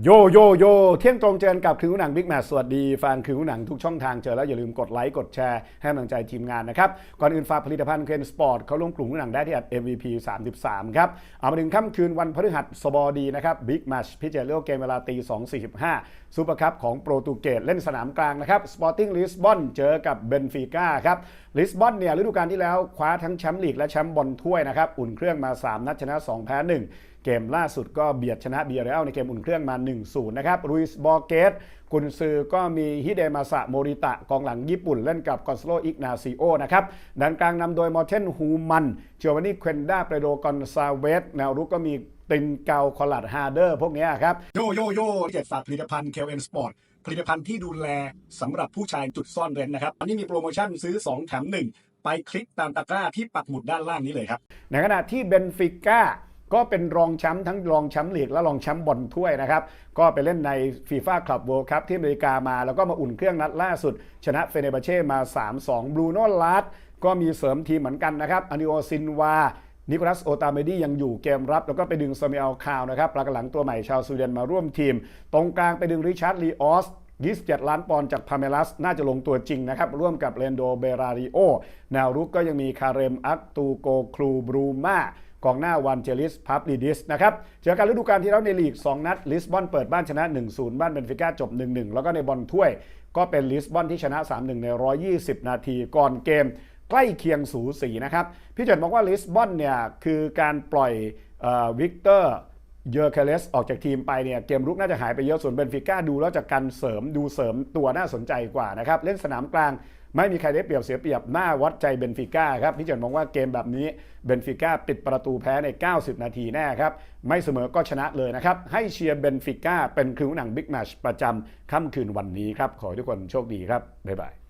โยโยโยเที่ยงตรงเจอกับคือหนังบิ๊กแมสสวัสดีแฟนคือหนังทุกช่องทางเจอแล้วอย่าลืมกดไลค์กดแชร์ให้กำลังใจทีมงานนะครับ ก่อนอื่นฝากผลิตภัณฑ์เคนสปอร์ตเขาลงกลุ่มหนังได้ที่ MVP 33 ครับ เอามาถึงค่ำคืนวันพฤหัสบดีนะครับบิ๊กแมชพิจารณาเกมเวลาตี 2.45ซูเปอร์คัพของโปรตุเกสเล่นสนามกลางนะครับสปอร์ติ้งลิสบอนเจอกับเบนฟิก้าครับ ลิสบอนเนี่ยฤดูกาลที่แล้วคว้าทั้งแชมป์ลีกและแชมป์บอลถ้วยนะครับอุ่นเครื่องมา 3 นัดชนะ 2 แพ้ 1 เกมล่าสุดก็เบียดชนะเบียร์เรลในเกมอุ่นเครื่องมา 1-0 นะครับรุยส์บอร์เกสกุนซือก็มีฮิเดมาสะโมริตะกองหลังญี่ปุ่นเล่นกับกอนซโลอิกนาซิโอนะครับด้านกลางนำโดยมอร์เทนฮูมันเจวานี่เควนดาเปโดกอนซาเวสแนวรุกก็มี ตินเกาคอลัดฮาร์เดอร์พวกเนี้ยครับ โยโยโย่เจ็ดฝากผลิตภัณฑ์ KLN Sport ผลิตภัณฑ์ที่ดูแลสำหรับผู้ชายจุดซ่อนเร้นนะครับอันนี้มีโปรโมชั่นซื้อ 2 แถม 1 ไปคลิกตามตะกร้าที่ปักหมุดด้านล่างนี้เลยครับ ในขณะที่เบนฟิก้าก็เป็นรองแชมป์ทั้งรองแชมป์ลีกและรองแชมป์บอลถ้วยนะครับ ก็ไปเล่นในฟีฟ่าคลับเวิลด์คัพที่อเมริกามา แล้วก็มาอุ่นเครื่องนัดล่าสุด ชนะเฟเนบาเช่มา 3-2 บรูโน่ลาร์ดก็มีเสริมทีมเหมือนกันนะครับอานิโอซินวา นิโคลัสโอตาเมดี้ยังอยู่เกมรับ แล้วก็ไปดึงซามิเอลคาวนะครับปลักหลังตัวใหม่ชาวสวีเดนมาร่วมทีม ตรงกลางไปดึงริชาร์ดลีออส27 ล้านปอนด์จากพาเมลัส น่าจะลงตัวจริงนะครับ ร่วมกับเรนโดเบราริโอ แนวรุกก็ยังมีคาเรมอักตูโกคลูบรูมากองหน้าวันเจลิสพับลิดิสนะครับเจอกันฤดูกาลที่แล้วในลีก 2 นัด ลิสบอนเปิดบ้านชนะ 1-0 บ้านเบนฟิก้าจบ 1-1 แล้วก็ในบอลถ้วย ก็เป็นลิสบอนที่ชนะ 3-1 ใน 120 นาทีก่อนเกม ใกล้เคียงสูสีนะครับ พี่เจิดบอกว่าลิสบอนเนี่ยคือการปล่อยวิกเตอร์เยอร์เคเลสออกจากทีมไปเนี่ยเกมรุกน่าจะหายไปเยอะส่วนเบนฟิก้าดูแล้วจากการเสริมดูเสริมตัวน่าสนใจกว่านะครับ เล่นสนามกลางไม่มีใครได้เปรียบเสียเปรียบหน้าวัดใจเบนฟิก้าครับพี่เจิดมองว่าเกมแบบนี้เบนฟิก้าปิดประตูแพ้ใน 90 นาทีแน่ครับ ไม่เสมอก็ชนะเลยนะครับ ให้เชียร์เบนฟิก้าเป็นคิวหนังบิ๊กแมชประจำค่ำคืนวันนี้ครับ ขอให้ทุกคนโชคดีครับ บ๊ายบาย